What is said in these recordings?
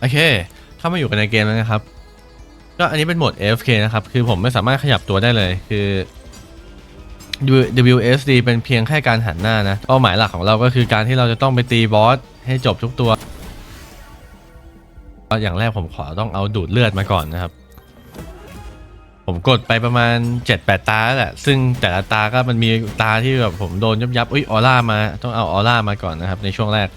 โอเค เข้ามาอยู่กันในเกมแล้วนะครับ ก็อันนี้เป็นโหมด AFK นะครับ คือผมไม่สามารถขยับตัวได้เลยคือ WSD เป็นเพียงแค่การหันหน้านะ เป้าหมายหลักของเราก็คือการที่เราจะต้องไปตีบอสให้จบทุกตัว อย่างแรกผมขอต้องเอาดูดเลือดมาก่อนนะครับ ผมกดไปประมาณ 7-8 ตาแล้วแหละ ซึ่งแต่ละตาก็มันมีตาที่แบบผมโดนยับยับอุ้ยออร่ามา ต้องเอาออร่ามาก่อนนะครับในช่วงแรก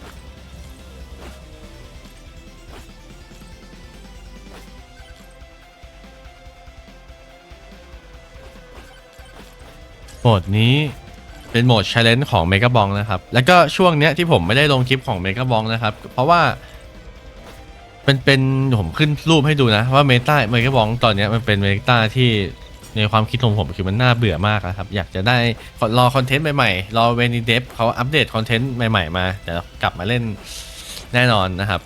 โหมดนี้เป็นโหมด Challenge ของ Mega b o n นะครับ แล้วก็ช่วงเนี้ยที่ผมไม่ได้ลงคลิปของ Mega b o n นะครับ เพราะว่า เป็นเป็นผมขึ้นรูปให้ดูนะว่าเมตาเมกาบองตอนเนี้ยมันเป็นเมตาที่ในความคิดของผมคือมันน่าเบื่อมากนะครับ อยากจะได้รอคอนเทนต์ใหม่ๆ รอเวนิเดฟเขาอัปเดตคอนเทนต์ใหม่ๆ มาเดี๋ยวกลับมาเล่นแน่นอนนะครับ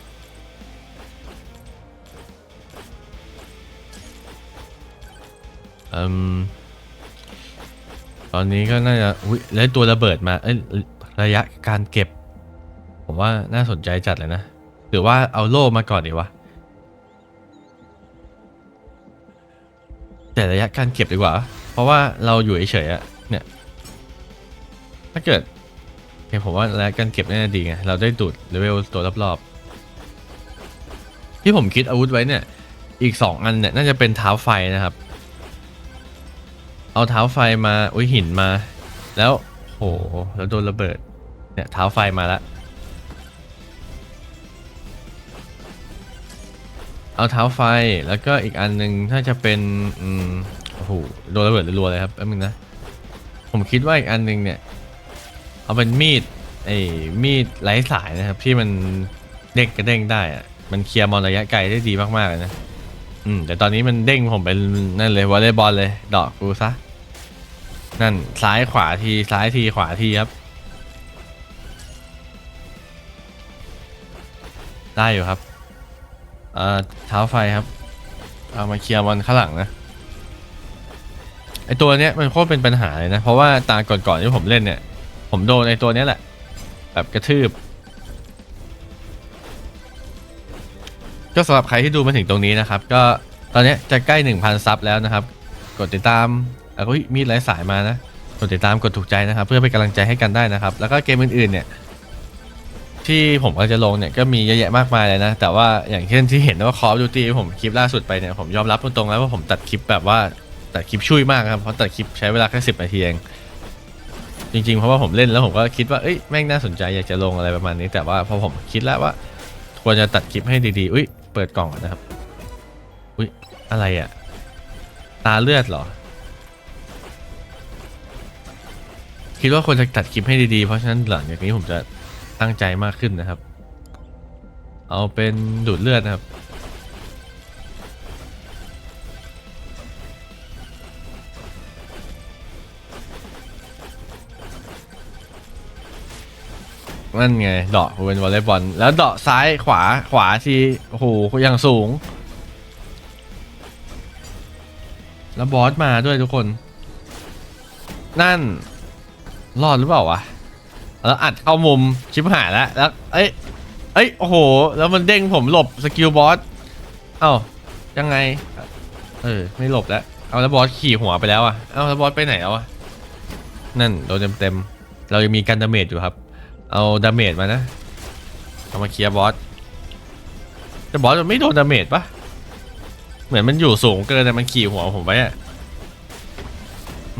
อืม ตอนนี้ก็น่าจะอุ้ยแล้วตัวระเบิดมาเอ้ยระยะการเก็บ ผมว่าน่าสนใจจัดเลยนะ หรือว่าเอาโล่มาก่อนดีวะแต่ระยะการเก็บดีกว่า เพราะว่าเราอยู่เฉยๆอะเนี่ย ถ้าเกิดเห็นผมว่าระยะการเก็บน่าจะดีไง เราได้ดูดเลเวลตัวรอบๆ ที่ผมคิดอาวุธไว้เนี่ย อีกสองอันเนี่ยน่าจะเป็นเท้าไฟนะครับ เอาเท้าไฟมาอุ้ยหินมา แล้วโหแล้วโดนระเบิดเนี่ยเท้าไฟมาแล้วเอาเท้าไฟแล้วก็อีกอันหนึ่งถ้าจะเป็นอืมโอ้โหโดนระเบิดรัวเลยครับแป๊บนึงนะผมคิดว่าอีกอันหนึ่งเนี่ย เอาเป็นมีดไอ้มีดไร้สายนะครับ ที่มันเด้งกระเด้งได้อะมันเคลียร์มอนระยะไกลได้ดีมากๆเลยนะอืมแต่ตอนนี้มันเด้งผมเป็นนั่นเลยวอลเลย์บอลเลยดอกกูซะ นั่นซ้ายขวาทีซ้ายทีขวาทีครับ ได้อยู่ครับเอ่อเท้าไฟครับ เอามาเคลียร์มันข้างหลังนะไอตัวเนี้ยมันโคตรเป็นปัญหาเลยนะ เพราะว่าตาก่อนๆที่ผมเล่นเนี่ย ผมโดนไอตัวเนี้ยแหละ แบบกระทืบ ก็สำหรับใครที่ดูมาถึงตรงนี้นะครับ ก็ตอนนี้จะใกล้ 1,000 ซับแล้วนะครับ กดติดตาม แล้วก็มีไร้สายมานะกดติดตามกดถูกใจนะครับ เพื่อเป็นกำลังใจให้กันได้นะครับ แล้วก็เกมอื่นๆเนี่ย ที่ผมก็จะลงเนี่ยก็มีเยอะแยะมากมายเลยนะ แต่ว่าอย่างเช่นที่เห็นว่า Call of Duty ผมคลิปล่าสุดไปเนี่ยผมยอมรับตรงๆแล้วว่าผมตัดคลิปแบบว่าตัดคลิปช่วยมากครับเพราะตัดคลิปใช้เวลาแค่สิบนาทีเองจริงๆเพราะว่าผมเล่นแล้วผมก็คิดว่าเอ้ยแม่งน่าสนใจอยากจะลงอะไรประมาณนี้ แต่ว่าพอผมคิดแล้วว่า ควรจะตัดคลิปให้ดีๆอุ้ยเปิดกล่องนนะครับอุ้ยอะไรอะ่ะตาเลือดเหรอ คิดว่าควรจะตัดคลิปให้ดีๆ เพราะฉะนั้นหลังจากนี้ผมจะตั้งใจมากขึ้นนะครับ เอาเป็นดูดเลือดนะครับ นั่นไงเดาะเป็นวอลเลย์บอลแล้วเดาะซ้ายขวาขวาทีโอ้โหอย่างสูง แล้วบอสมาด้วยทุกคน นั่น รอดหรือเปล่าวะ แล้วอัดเข้ามุมชิบหายแล้ว แล้ว เอ้ย เอ้ย โอ้โห แล้วมันเด้งผมหลบสกิลบอส เอ้า ยังไง เออ ไม่หลบแล้ว เอาแล้วบอสขี่หัวไปแล้วอะ เอาแล้วบอสไปไหนแล้วอะ นั่นโดนเต็มๆ เรายังมีกันดาเมจอยู่ครับ เอาดาเมจมานะ เอามาเคลียร์บอส แต่บอสมันไม่โดนดาเมจปะเหมือนมันอยู่สูงเกินแต่มันขี่หัวผมไว้อะ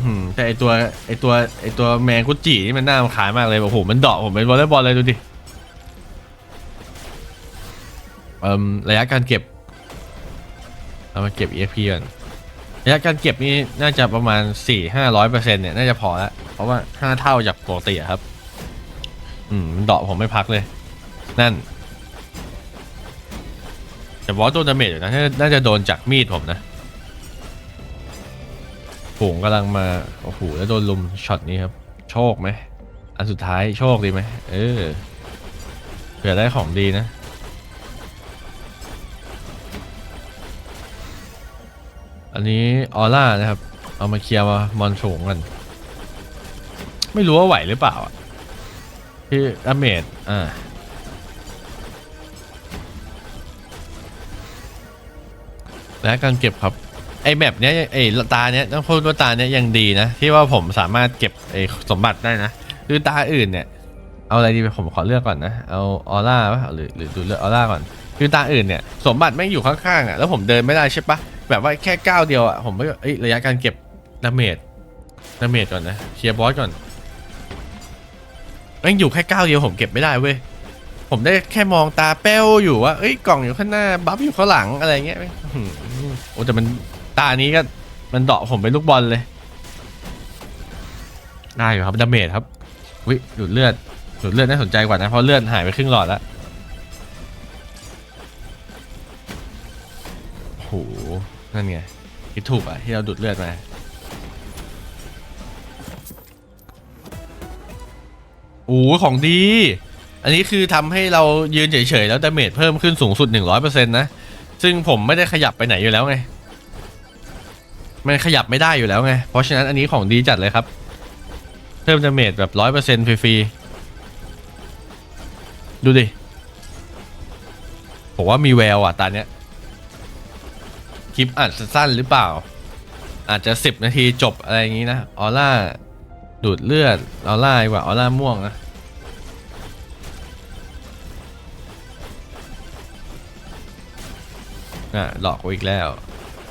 อืมแต่ไอตัวไอตัวไอตัวแมงกุจินี่มันน่ารำคาญมากเลยโอ้โหมันเดาะผมเป็นวอลเลย์บอลเลยดูดิเอ่มระยะการเก็บเอามาเก็บ EXP ก่อนระยะการเก็บนี่น่าจะประมาณ 4 5 0 0เปอร์เซ็นต์เนี่ยน่าจะพอล้วเพราะว่า 5 เท่าจากปกติครับ อืมมันเดาะผมไม่พักเลย นั่นแต่บอสโดนดาเมจอยู่นะน่าจะโดนจากมีดผมนะ ฝูงกำลังมา โอ้โห แล้วโดนลุมช็อตนี้ครับ โชคไหม อันสุดท้ายโชคดีไหม เออ เผื่อได้ของดีนะ อันนี้ออร่านะครับ เอามาเคลียร์มามอนสูงกัน ไม่รู้ว่าไหวหรือเปล่าที่ดาเมจอ่าและการเก็บครับ อแบบเนี้ยไอตาเนี้ยต้องพูดว่าตาเนี้ยยังดีนะ ที่ว่าผมสามารถเก็บไอสมบัติได้นะคือตาอื่นเนี่ย เอาอะไรดีผมขอเลือกก่อนนะ เอาออร่าหรือหรือดูเลือกออร่าก่อน คือตาอื่นเนี่ย สมบัติแม่งอยู่ข้างๆอะแล้วผมเดินไม่ได้ใช่ปะแบบว่าแค่ก้าวเดียวอะผมไม่เอ้ยระยะการเก็บดาเมจดาเมจก่อนนะเคลียร์บอสก่อนแม่งอยู่แค่ก้าวเดียวผมเก็บไม่ได้เว้ยผมได้แค่มองตาแป้วอยู่ว่า เอ้ยกล่องอยู่ข้างหน้า บัฟอยู่ข้างหลังอะไรเงี้ย โอ้แต่มัน ตานี้ก็มันเดาะผมเป็นลูกบอลเลย ได้อยู่ครับดาเมจครับวิดูดเลือดดูดเลือดน่าสนใจกว่านะเพราะเลือดหายไปครึ่งหลอดแล้วโอ้โหนั่นไงคิดถูกอะที่เราดูดเลือดมาโอ้โหของดี อันนี้คือทำให้เรายืนเฉยๆ แล้วดาเมจเพิ่มขึ้นสูงสุด 100%นะ ซึ่งผมไม่ได้ขยับไปไหนอยู่แล้วไง มันขยับไม่ได้อยู่แล้วไง เพราะฉะนั้นอันนี้ของดีจัดเลยครับ เพิ่มดาเมจแบบ100%ฟรีๆ ดูดิ ผมว่ามีแววอะตอนเนี้ย คลิปอาจจะสั้นหรือเปล่า อาจจะ10นาทีจบอะไรอย่างนี้นะ ออร่า ดูดเลือด ออร่าดีกว่า ออร่าม่วงนะอะหลอกกูอีกแล้ว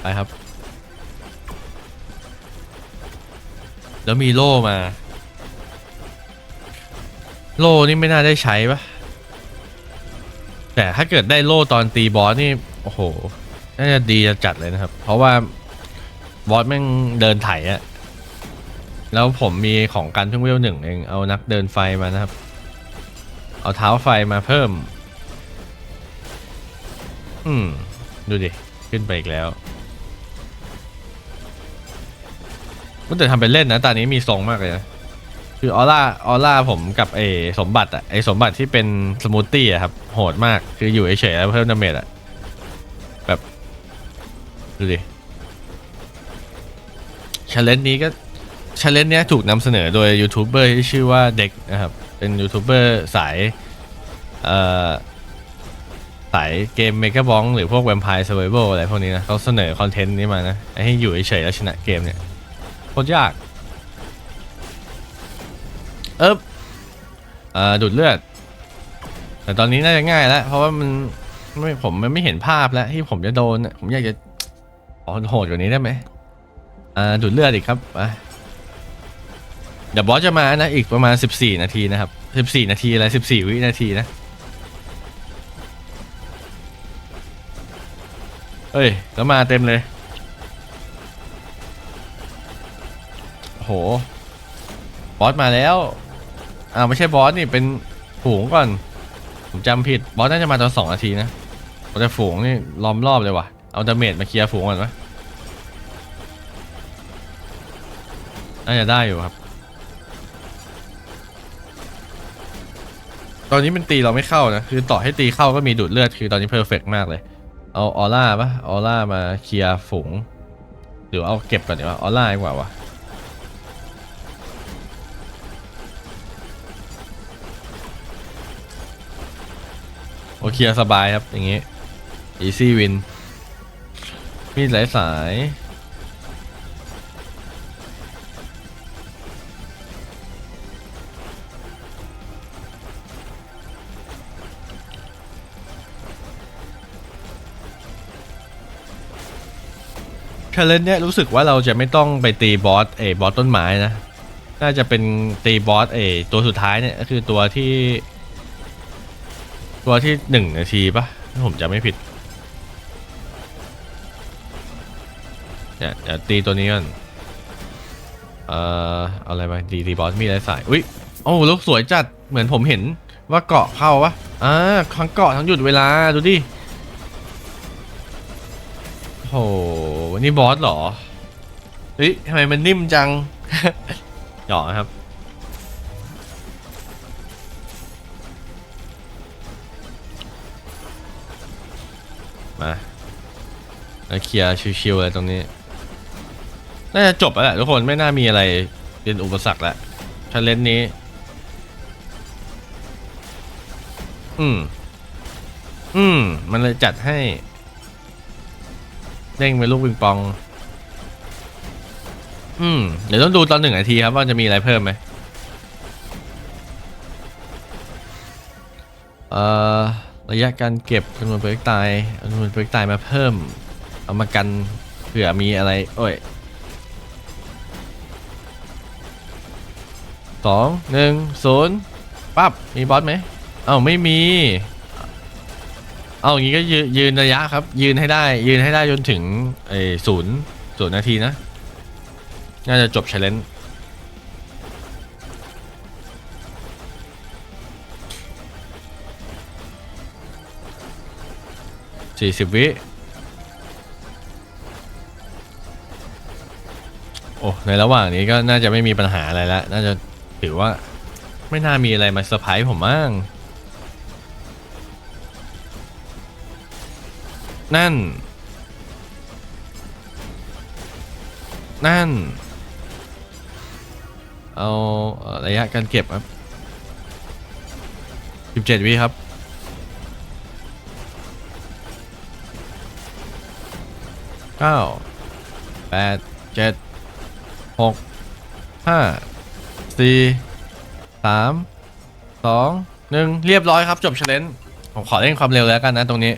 ไปครับ แล้วมีโล่มา โล่นี่ไม่น่าได้ใช้ปะแต่ถ้าเกิดได้โล่ตอนตีบอสนี่ โอ้โห น่าจะดีจะจัดเลยนะครับ เพราะว่าบอสแม่งเดินไถอะแล้วผมมีของกันเพิ่งเวลหนึ่งเอง เอานักเดินไฟมานะครับ เอาเท้าไฟมาเพิ่ม อืม ดูดิ ขึ้นไปอีกแล้ว มันแต่ทำเป็นเล่นนะตอนนี้มีทรงมากเลยนะคือออร่าออร่าผมกับไอสมบัติอะไอสมบัติที่เป็นสมูทตี้อะครับโหดมากคืออยู่เฉยๆแล้วเพิ่มดาเมจอะแบบดูดิชาเลนจ์นี้ก็ชาเลนจ์เนี้ยถูกนำเสนอโดยยูทูบเบอร์ที่ชื่อว่าเด็กนะครับ เป็นยูทูบเบอร์สายเอ่อสายเกมเมก a บองหรือพวกแวมไพร์ r ซ i ร์ a อะไรพวกนี้นะเขาเสนอคอนเทนต์นี้มานะให้อยู่เฉยๆแล้วชนะเกมเนี่ย ตรยาก เอ๊บอ่าดูดเลือด แต่ตอนนี้น่าจะง่ายแล้ว เพราะว่ามันไม่ผมมันไม่เห็นภาพแล้วที่ผมจะโดน ผมอยากจะอ๋อโหดกว่านี้ได้ไหมอ่าดูดเลือดอีกครับเดี๋ยวบอสจะมานะอีกประมาณ 14 นาทีนะครับ 14 นาทีอะไร 14 วินาทีนะ เฮ้ย แล้วมาเต็มเลย โห บอสมาแล้ว อ่าไม่ใช่บอสนี่เป็นฝูงก่อน ผมจำผิด บอสน่าจะมาตอนสองนาทีนะแต่ฝูงนี่ล้อมรอบเลยว่ะ เอาดาเมจมาเคลียร์ฝูงก่อนวะน่าจะได้อยู่ครับ ตอนนี้มันตีเราไม่เข้านะ คือต่อให้ตีเข้าก็มีดูดเลือด คือตอนนี้เพอร์เฟกมากเลย เอาออร่าปะออร่ามาเคลียร์ฝูง หรือเอาเก็บก่อนดีกว่าออร่าดีกว่าวะ โอเคลียร์สบายครับ อย่างงี้ easy win มีหลายสายเทเลนเนี่ยรู้สึกว่าเราจะไม่ต้องไปตีบอสเอบอสต้นไม้นะ น่าจะเป็นตีบอสเอตัวสุดท้ายเนี่ยก็คือตัวที่ ตัวที่หนึ่งนาทีปะถ้าผมจะไม่ผิดเนี่ยเดี๋ยวตีตัวนี้ก่อนเอ่อเอาอะไรมาดีตีบอสมีอะไรใสายอุ้ยโอ้ลูกสวยจัดเหมือนผมเห็นว่าเกาะเข้าปะอ่าทั้งเกาะทั้งหยุดเวลาดูดิโอ้โหนี่บอสเหรอเฮ้ยทำไมมันนิ่มจังหยอกครับ มาเคลียร์ชิวๆอะไรตรงนี้ น่าจะจบแล้วแหละทุกคนไม่น่ามีอะไรเป็นอุปสรรคแล้วชาเลนนี้ อืม อืม มันเลยจัดให้ เด้งเป็นลูกปิงปอง อืม เดี๋ยวต้องดูตอนหนึ่งนาทีครับว่าจะมีอะไรเพิ่มไหมเอ่อ ระยะการเก็บจำนวนโปรเจกต์ตายจำนวนโปรเจกต์ตายมาเพิ่ม เอามากันเผื่อมีอะไร โอ้ยสองหนึ่งศูนย์ปั๊บ มีบอสไหมเอ้าไม่มี เอาอย่างงี้ก็ยืนยืนระยะครับ ยืนให้ได้ ยืนให้ได้จนถึงไอ้ศูนย์ศูนย์นาทีนะ น่าจะจบ challenge สี่สิบวิ โอ้ ในระหว่างนี้ก็น่าจะไม่มีปัญหาอะไรแล้ว น่าจะถือว่าไม่น่ามีอะไรมาเซอร์ไพรส์ผมมั้ง นั่น นั่น เอาระยะการเก็บครับ 17 วิครับ เก้าแปดเจ็ดหกห้าสี่สามสองหนึ่งเรียบร้อยครับจบเชลเลนผมขอเล่นความเร็วแล้วกันนะตรงนี้